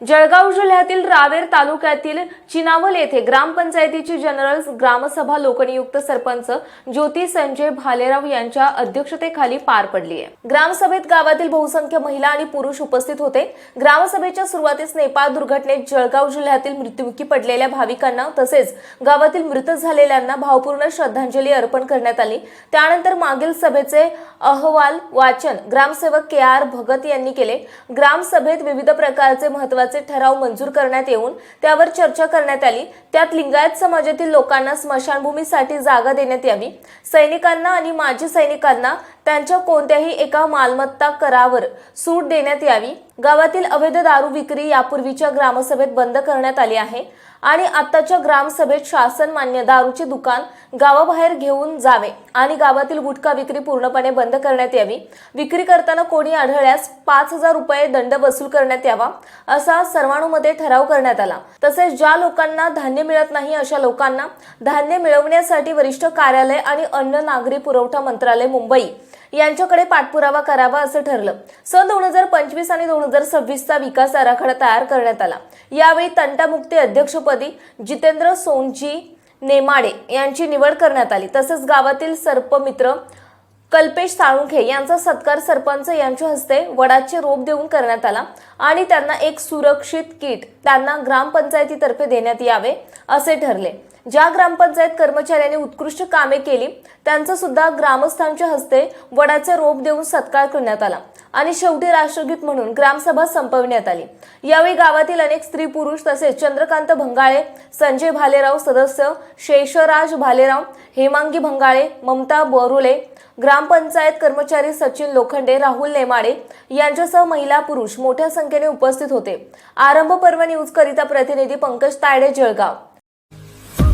जळगाव जिल्ह्यातील रावेर तालुक्यातील चिनावल येथे ग्रामपंचायतीची जनरल ग्रामसभा लोकनियुक्त सरपंच ज्योती संजय भालेराव यांच्या अध्यक्षतेखाली पार पडली आहे. ग्रामसभेत गावातील बहुसंख्य महिला आणि पुरुष उपस्थित होते. ग्रामसभेच्या सुरुवातीस नेपाळ दुर्घटनेत जळगाव जिल्ह्यातील मृत्युमुखी पडलेल्या भाविकांना तसेच गावातील मृत झालेल्यांना भावपूर्ण श्रद्धांजली अर्पण करण्यात आली. त्यानंतर मागील सभेचे अहवाल वाचन ग्रामसेवक के आर भगत यांनी केले. ग्रामसभेत विविध प्रकारचे महत्त्वाचे ठराव मंजूर करण्यात येऊन त्यावर चर्चा करण्यात आली. त्यात लिंगायत समाजातील लोकांना स्मशानभूमीसाठी जागा देण्यात यावी. सैनिकांना आणि माजी सैनिकांना त्यांच्या कोणत्याही एका मालमत्ता करावर सूट देण्यात यावी. गावातील अवैध दारू विक्री यापूर्वीच्या ग्रामसभेत बंद करण्यात आली आहे आणि आताच्या ग्रामसभेत शासन मान्य दारूचे दुकान गावाबाहेर घेऊन जावे आणि गावातील गुटखा विक्री पूर्णपणे बंद करण्यात यावी. विक्री करताना कोणी आढळल्यास पाच हजार रुपये दंड वसूल करण्यात यावा असा सर्वानुमते ठराव करण्यात आला. तसेच ज्या लोकांना धान्य मिळत नाही अशा लोकांना धान्य मिळवण्यासाठी वरिष्ठ कार्यालय आणि अन्न नागरी पुरवठा मंत्रालय मुंबई यांच्याकडे पाठपुरावा करावा असं ठरलं. सन दोन हजार पंचवीस आणि दोन हजार सव्वीसचा विकास आराखडा तयार करण्यात आला. यावेळी तंटामुक्ती अध्यक्षपदी जितेंद्र सोनजी नेमाडे यांची निवड करण्यात आली. तसेच गावातील सर्पमित्र कल्पेश साळुंखे यांचा सत्कार सरपंच यांच्या हस्ते वडाचे रोप देऊन करण्यात आला आणि त्यांना एक सुरक्षित किट त्यांना ग्रामपंचायतीतर्फे देण्यात यावे असे ठरले. ज्या ग्रामपंचायत कर्मचाऱ्यांनी उत्कृष्ट कामे केली त्यांचा सुद्धा ग्रामस्थांच्या हस्ते वडाचे रोप देऊन सत्कार करण्यात आला आणि शेवटी राष्ट्रगीत म्हणून ग्रामसभा संपविण्यात आली. यावेळी गावातील अनेक स्त्री पुरुष तसेच चंद्रकांत भंगाळे संजय भालेराव सदस्य शेषराज भालेराव हेमांगी भंगाळे ममता बोरुले ग्रामपंचायत कर्मचारी सचिन लोखंडे राहुल नेमाडे यांच्यासह महिला पुरुष मोठ्या संख्येने उपस्थित होते. आरंभ पर्व न्यूज करिता प्रतिनिधी पंकज तायडे जळगाव.